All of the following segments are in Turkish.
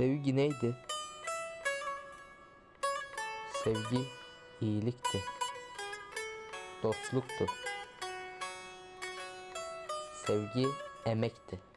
Sevgi neydi? Sevgi iyilikti. Dostluktu. Sevgi emekti.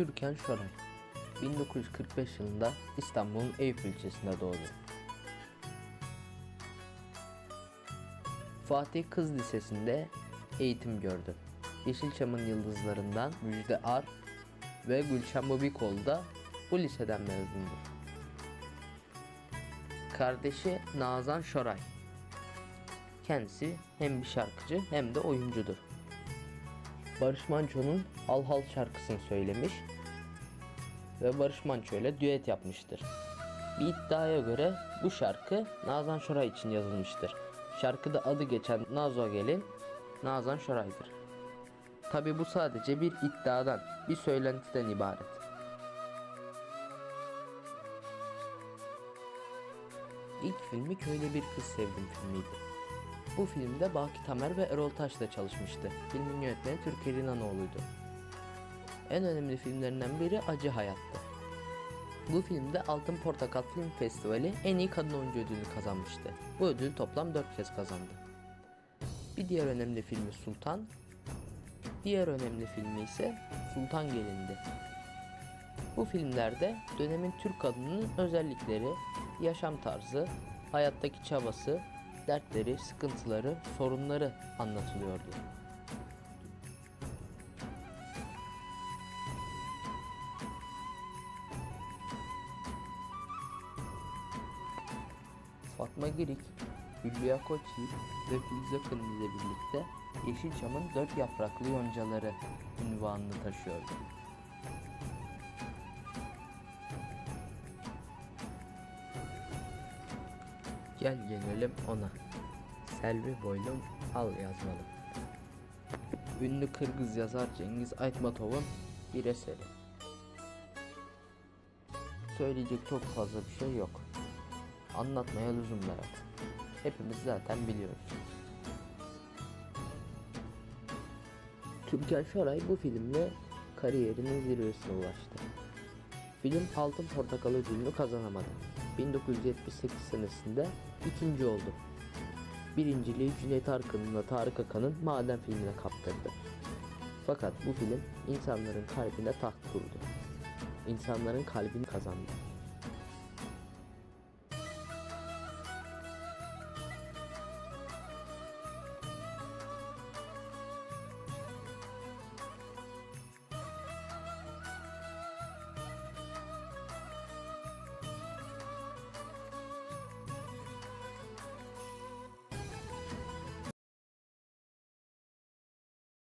Türkan Şoray 1945 yılında İstanbul'un Eyüp ilçesinde doğdu. Fatih Kız Lisesi'nde eğitim gördü. Yeşilçam'ın yıldızlarından Müjde Ar ve Gülşen Bobikoğlu da bu liseden mezundur. Kardeşi Nazan Şoray. Kendisi hem bir şarkıcı hem de oyuncudur. Barış Manço'nun Al Hal şarkısını söylemiş ve Barış Manço ile düet yapmıştır. Bir iddiaya göre bu şarkı Nazan Şoray için yazılmıştır. Şarkıda adı geçen Nazo Gelin Nazan Şoray'dır. Tabi bu sadece bir iddiadan, bir söylentiden ibaret. İlk filmi Köyde Bir Kız Sevdim filmiydi. Bu filmde Baki Tamer ve Erol Taş da çalışmıştı. Filmin yönetmeni Türker İnanoğlu'ydu. En önemli filmlerinden biri Acı Hayat'tı. Bu filmde Altın Portakal Film Festivali en iyi kadın oyuncu ödülünü kazanmıştı. Bu ödülü toplam 4 kez kazandı. Bir diğer önemli filmi Sultan, diğer önemli filmi ise Sultan Gelindi. Bu filmlerde dönemin Türk kadınının özellikleri, yaşam tarzı, hayattaki çabası, dertleri, sıkıntıları, sorunları anlatılıyordu. Fatma Girik, Hülya Koçyiğit ve Filiz Akın ile birlikte Yeşilçam'ın dört yapraklı yoncaları ünvanını taşıyordu. Gel gelelim ona. Selvi boylum al yazmalı. Ünlü Kırgız yazar Cengiz Aytmatov'un bir eseri. Söyleyecek çok fazla bir şey yok. Anlatmaya lüzum Berat. Hepimiz zaten biliyoruz. Türkan Şoray bu filmle kariyerinin zirvesine ulaştı. Film Altın Portakal ödülünü kazanamadı. 1978 senesinde ikinci oldu. Birinciliği Cüneyt Arkın'la Tarık Akan'ın Maden filmine kaptırdı. Fakat bu film insanların kalbine taht kurdu. İnsanların kalbini kazandı.